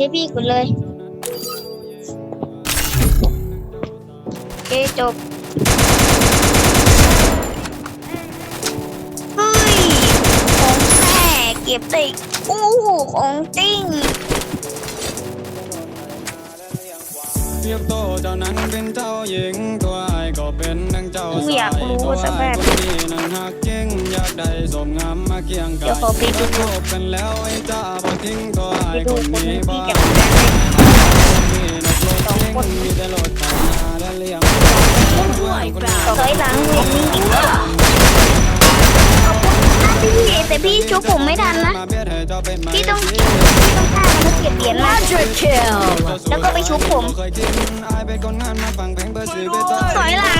เคพี่กดเลยโอเคจบเฮ้ยของแท้เก็บได้อู้ของจริงเรียบโตเจ้านั้นเป็นเจ้าหญิงตัว กูอยากรู้สักแบบเดี๋ยวขอไปดูไปดูคนที่แก่สองคนถอยหลังเห็นนี่อีกเหรอาพี่แต่พี่ชุบผมไม่ทันนะพี่ต้องพี่ต้องฆ่ามันเก็บเหรียญมาแล้วก็ไปชุบผมถอยหลัง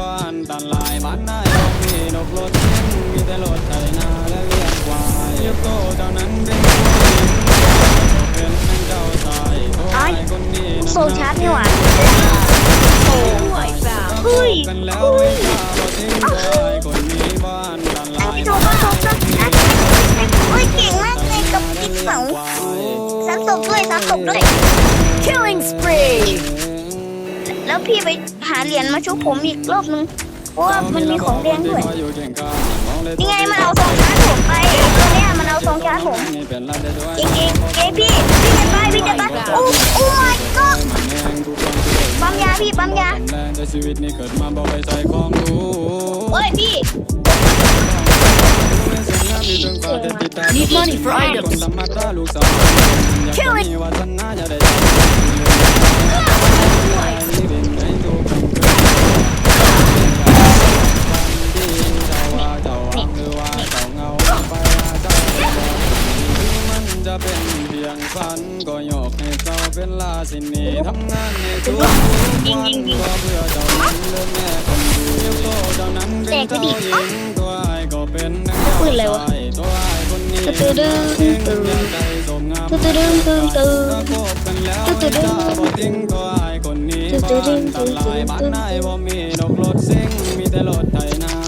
บ้านตันลายบ้านนายมีนกรถมีแต่รถไถนาและเลี้ยงควายยกโตเจ้านั้นเป็นเป็นเจ้าชายไอ้คนนี้โซชาร์จนี่หว่าโอ้ยเฮ้ยเฮ้ยคนนี้บ้านตันลายบ้านนายมีนกรถเฮ้ยเก่งมากเลยกับติ๊กเสาซ้ำตกด้วยซ้ำตกด้วย killing spree แล้วพี่ไป เหรียญมาชุบผมอีกรอบนึงเพราะว่ามันมีของแดงด้วยยังไงมันเอาทรงชาร์จผมไปไอ้ตัวเนี้ยมันเอาทรงชาร์จผมจริงจริงๆเอ้ยพี่พี่จะตายพี่จะตายโอ้โอ้ my god ปั๊มยาพี่ปั๊มยาแต่ชีวิตนี้เกิดมาบ่ไปใส่ของดูเฮ้ยพี่ Need money for items. คน ฝันก็ยกให้เจ้าเป็นลาสินีทำงานในทุกวันก็เพื่อเจ้านั้นเลิกแม่คนดีโตเจ้านั้นเป็นเจ้าหญิงตัวไอ้ก็เป็นนักเจ้าชายตัวไอ้คนนี้ตึ๊ดตึ๊ดตึ๊ดตึ๊ดตึ๊ดตึ๊ดตึ๊ดตึ๊ดตึ๊ดตึ๊ดตึ๊ดตึ๊ดบ่ทิ้งตัวไอ้คนนี้บ้านตาลายบ้านนายบ่มีนกรถซิ่งมีแต่รถไถนาและเลี้ยง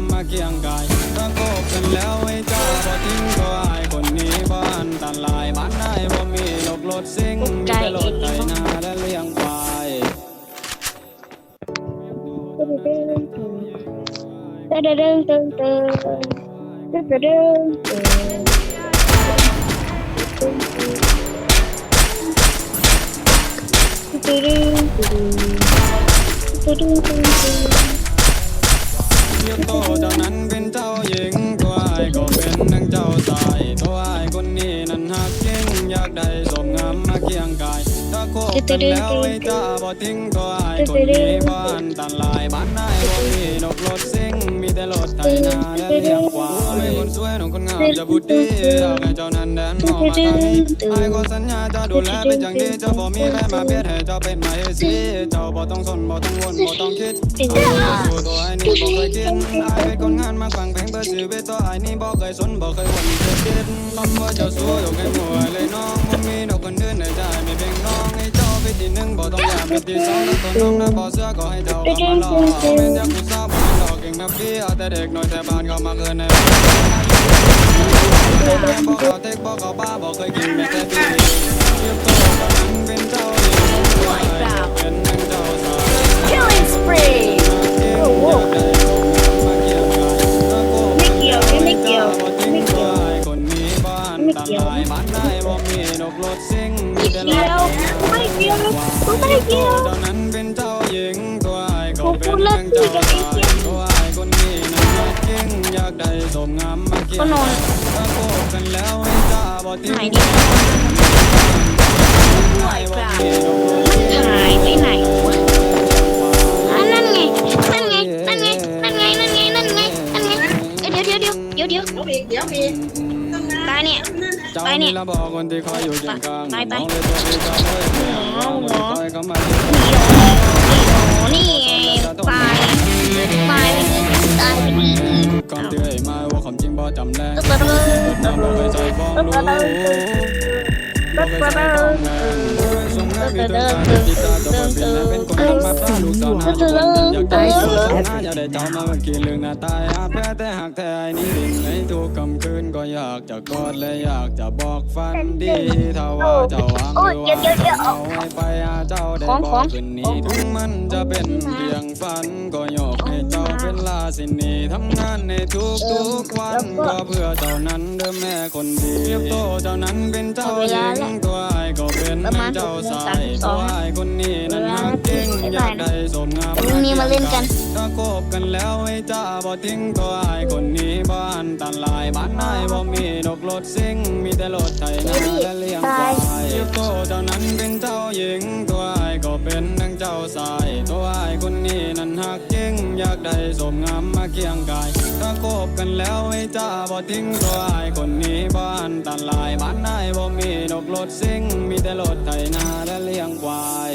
ำมาเคียงกายประกบกันแล้วไอ้เจ้าบ่ทิ้งก็อายคนนี้บ้านตันลายบ้านได้บ่มีหลกรถซิ่งมีหไปรถไถนาและเลี้ยงควายตะเดิงตึงตึงตะเดิงตึงตึงตึงตึงตึงตึงตึง ยกโตเจ้านั้นเป็นเจ้าหญิงตัวไอ้ก็เป็นนางเจ้าสายตัวไอ้คนนี้นั้นหักจริงอยากได้สมงามมาเคียงกายถ้าโคบกันแล้วไอ้จ้าบ่ทิ้งตัวไอ้คนนี้บ้านตันลายบ้านนายบ่มีนกรถซิ่งมีแต่รถไถนาและเลี้ยงควายคนสวยน้องคนงามจะพูดดีอยากให้เจ้านั้นแดนมองมาทางนี้ไอ้ก็สัญญาจะดูแลเป็นอย่างดีเจ้าบ่มีแม่มาเบียดให้เจ้าเป็นมาเฮซีเจ้าบ่ต้องสนบ่ต้องวนบ่ต้องคิด tình của tôi bỏ khơi chiến bỏ khơi xuân bỏ khơi quần bỏ tông nhà bỏ giữa có bỏ lò kinh bỏ có tết bỏ có ba bỏ khơi kinh kia một phút lớp từ cho cái kia con nồi. này đi. Ngoài vào mất thải thế này quá à, năn nghe năn nghe năn nghe năn nghe năn nghe năn nghe năn nghe điếu điếu điếu điếu điếu. Cái nè ไม่เกี่ยวเจ้านั้นเป็นเจ้าหญิงตัวไอ้ก็เป็นนางเจ้าชายตัวไอ้คนนี้นั้นรักจริงอยากได้สมงามมาเกี่ยวถ้าโกกันแล้วให้จ้าบ่ทิ้งหายดิมันหายไปไหนวะอันนั้นไงตายเนี่ยเจ้าไปเนี่นี่ยละบอกคนที่คอยอยู่เคียงข้างไปไปน้องเลยตัวที่เจ้าเลยไม่เอาคนที่คอยเข้ามานี่ไงตายตายไปนี่ตายไปนี่ก่อนที่เอ่ยมาว่าความจริงบ่จำแรงตึ๊ดตึ๊ดตึ๊ดบอกให้ใจฟ้องรู้บอกให้ใจฟ้องแรงส่งให้มีตัวตาที่ตาจะเป็นเป็นเป็นคนมาพาลูกสาวนาอยากได้สุด นาอยากได้เจ้ามาเมื่อกี้ลืมหน้าตายอาแพ้แต่หากแท้นี้ในทุกค่ำคืนก็อยากจะกอดและอยากจะบอกฝันดีถ้าว่าเจ้าวางหรือว่าเอาไว้ไปหาเจ้าได้บอกคืนนี้ถึงมันจะเป็นเพียงฝันก็ยกให้เจ้าเป็นลาสินีทำงานในทุกทุกๆวันก็เพื่อเจ้านั้นเด้อแม่คนดีเรียบโตเจ้านั้นเป็นเจ้าหญิงตัว ไอ้ายก็เป็นเจ้าสายตัวไอ้ายคนนี้นั้นฮักจริงอยากได้สมงามพรุ่งนี้มาเล่นกันถ้าคบกันแล้วไอ้จ้าบ่ทิ้งตัวไอ้ายคนนี้บ้านตันลายบ้านนายบ่มีนกรถซิ่งมีแต่รถไถนาและเลี้ยงควายเรียบโตเจ้านั้นเป็นเจ้าหญิงตัวไอ้ายก็เป็นทั้งเจ้าสายตัวไอ้าย คนนี้นั้นหากจริงอยากได้สมงามมาเคียงกาย ถ้าคบกันแล้วไอ้จ้าบ่ทิ้งตัวไอ้คนนี้บ้านตันลายบ้านนายบ่มีดอกรถซิ่งมีแต่รถไถนาและเลี้ยงควาย